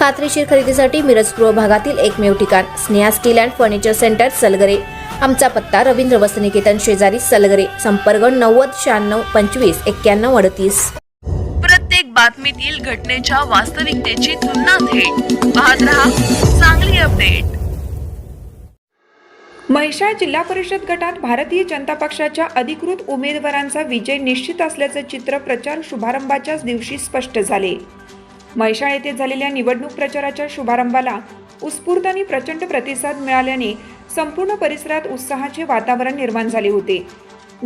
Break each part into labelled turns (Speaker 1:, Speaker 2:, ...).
Speaker 1: खात्रीशीर खरेदीसाठी मिरज पूर्व भागातील एकमेव ठिकाण Sneha steel and furniture centre Salgare. आमचा पत्ता रवींद्र वसनिकेतन शेजारी सलगरे संपर्क नव्वद शहाण्णव पंचवीस एक्क्याण्णव अडतीस.
Speaker 2: प्रत्येक बातमीतील घटनेच्या वास्तविकतेची तुलना थेट. पाहत रहा चांगली अपडेट.
Speaker 3: म्हैसाळ जिल्हा परिषद गटात भारतीय जनता पक्षाच्या अधिकृत उमेदवारांचा विजय निश्चित असल्याचं चित्र प्रचार शुभारंभाच्याच दिवशी स्पष्ट झाले. म्हैसाळ येथे झालेल्या निवडणूक प्रचाराच्या शुभारंभाला उत्स्फूर्त आणि प्रचंड प्रतिसाद मिळाल्याने संपूर्ण परिसरात उत्साहाचे वातावरण निर्माण झाले होते.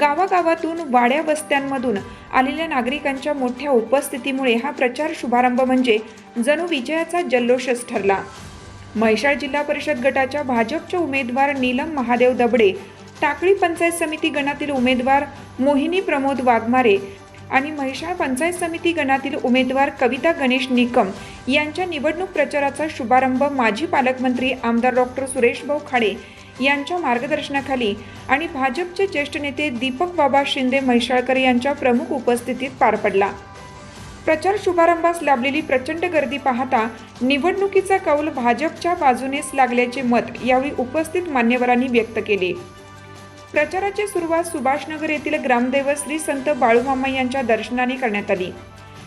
Speaker 3: गावागावातून वाड्या वस्त्यांमधून आलेल्या नागरिकांच्या मोठ्या उपस्थितीमुळे हा प्रचार शुभारंभ म्हणजे जणू विजयाचा जल्लोषच ठरला. म्हैसाळ जिल्हा परिषद गटाच्या भाजपच्या उमेदवार नीलम महादेव दबडे टाकळी पंचायत समिती गणातील उमेदवार मोहिनी प्रमोद वाघमारे आणि म्हैसाळ पंचायत समिती गणातील उमेदवार कविता गणेश निकम यांच्या निवडणूक प्रचाराचा शुभारंभ माजी पालकमंत्री आमदार डॉक्टर सुरेशभाऊ खाडे यांच्या मार्गदर्शनाखाली आणि भाजपचे ज्येष्ठ नेते दीपक बाबा शिंदे म्हैसाळकर यांच्या प्रमुख उपस्थितीत पार पडला. प्रचार शुभारंभास लाभलेली प्रचंड गर्दी पाहता निवडणुकीचा कौल भाजपच्या बाजूनेच लागल्याचे मत यावेळी उपस्थित मान्यवरांनी व्यक्त केले. प्रचाराची सुरुवात सुभाषनगर येथील ग्रामदैवत श्री संत बाळूमामा यांच्या दर्शनाने करण्यात आली.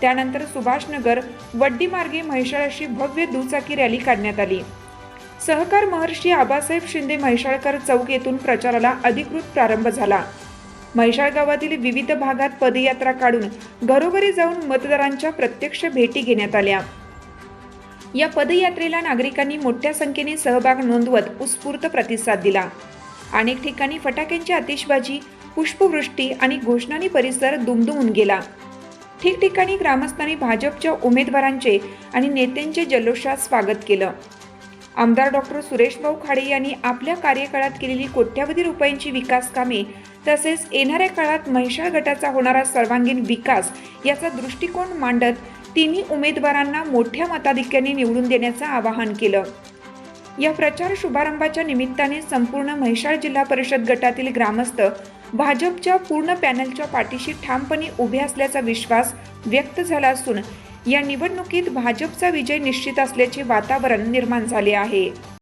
Speaker 3: त्यानंतर सुभाषनगर वड्डी मार्गे म्हैसाळ अशी भव्य दुचाकी रॅली काढण्यात आली. सहकार महर्षी आबासाहेब शिंदे म्हैसाळकर चौक येथून प्रचाराला अधिकृत प्रारंभ झाला. म्हैसाळ गावातील विविध भागात पदयात्रा काढून घरोघरी जाऊन मतदारांच्या प्रत्यक्ष भेटी घेण्यात आल्या. या पदयात्रेला नागरिकांनी मोठ्या संख्येने सहभाग नोंदवत उत्स्फूर्त प्रतिसाद दिला. अनेक ठिकाणी फटाक्यांची आतिषबाजी पुष्पवृष्टी आणि घोषणानी परिसर दुमदुमून गेला. ठिकठिकाणी ग्रामस्थांनी भाजपच्या उमेदवारांचे आणि नेत्यांचे जल्लोषात स्वागत केलं. आमदार डॉक्टर सुरेशभाऊ खाडे यांनी आपल्या कार्यकाळात केलेली कोट्यावधी रुपयांची विकास कामे तसेच येणाऱ्या काळात महिषाळ गटाचा होणारा सर्वांगीण विकास याचा दृष्टिकोन मांडत तिन्ही उमेदवारांना मोठ्या मताधिक्याने निवडून देण्याचं आवाहन केलं. या प्रचार शुभारंभाच्या निमित्ताने संपूर्ण म्हैसाळ जिल्हा परिषद गटातील ग्रामस्थ भाजपच्या पूर्ण पॅनलच्या पाठीशी ठामपणे उभे असल्याचा विश्वास व्यक्त झाला असून या निवडणुकीत भाजपचा विजय निश्चित असल्याचे वातावरण निर्माण झाले आहे.